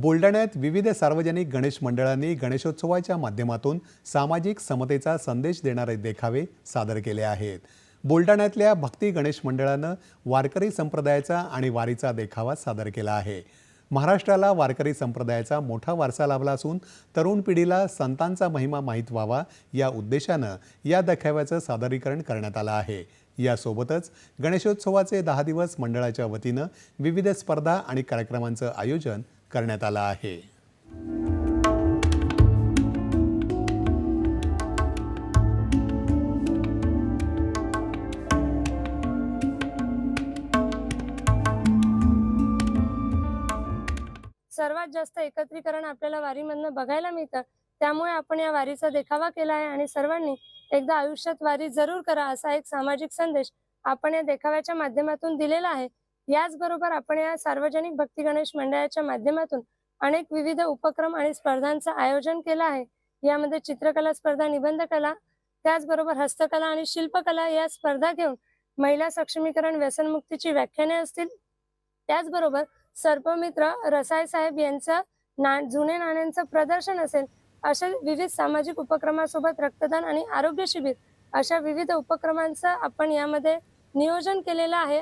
बुलडाण्यात विविध सार्वजनिक गणेश मंडळांनी गणेशोत्सवाच्या माध्यमातून सामाजिक समतेचा संदेश देणारे देखावे सादर केले आहेत. बुलडाण्यातल्या भक्ती गणेश मंडळानं वारकरी संप्रदायाचा आणि वारीचा देखावा सादर केला आहे. महाराष्ट्राला वारकरी संप्रदायाचा मोठा वारसा लाभला असून तरुण पिढीला संतांचा महिमा माहीत व्हावा या उद्देशानं या देखाव्याचं सादरीकरण करण्यात आलं आहे. यासोबतच गणेशोत्सवाचे दहा दिवस मंडळाच्या वतीनं विविध स्पर्धा आणि कार्यक्रमांचं आयोजन करण्यात आला आहे. सर्वात जास्त एकत्रीकरण आपल्याला वारीमधनं बघायला मिळतं. त्यामुळे आपण या वारीचा देखावा केला आहे आणि सर्वांनी एकदा आयुष्यात वारी जरूर करा असा एक सामाजिक संदेश आपण या देखाव्याच्या माध्यमातून दिलेला आहे. याचबरोबर आपण या सार्वजनिक भक्ती गणेश मंडळाच्या माध्यमातून अनेक विविध उपक्रम आणि स्पर्धांचं आयोजन केलं आहे. यामध्ये चित्रकला स्पर्धा निबंध कला त्याचबरोबर हस्तकला आणि शिल्पकला या स्पर्धा घेऊन महिला सक्षमीकरण व्यसनमुक्तीची व्याख्याने असतील. त्याचबरोबर सर्पमित्र रसाय साहेब यांचं ना जुने नाण्यांचं प्रदर्शन असेल अशा विविध सामाजिक उपक्रमासोबत रक्तदान आणि आरोग्य शिबिर अशा विविध उपक्रमांचं आपण यामध्ये नियोजन केलेलं आहे.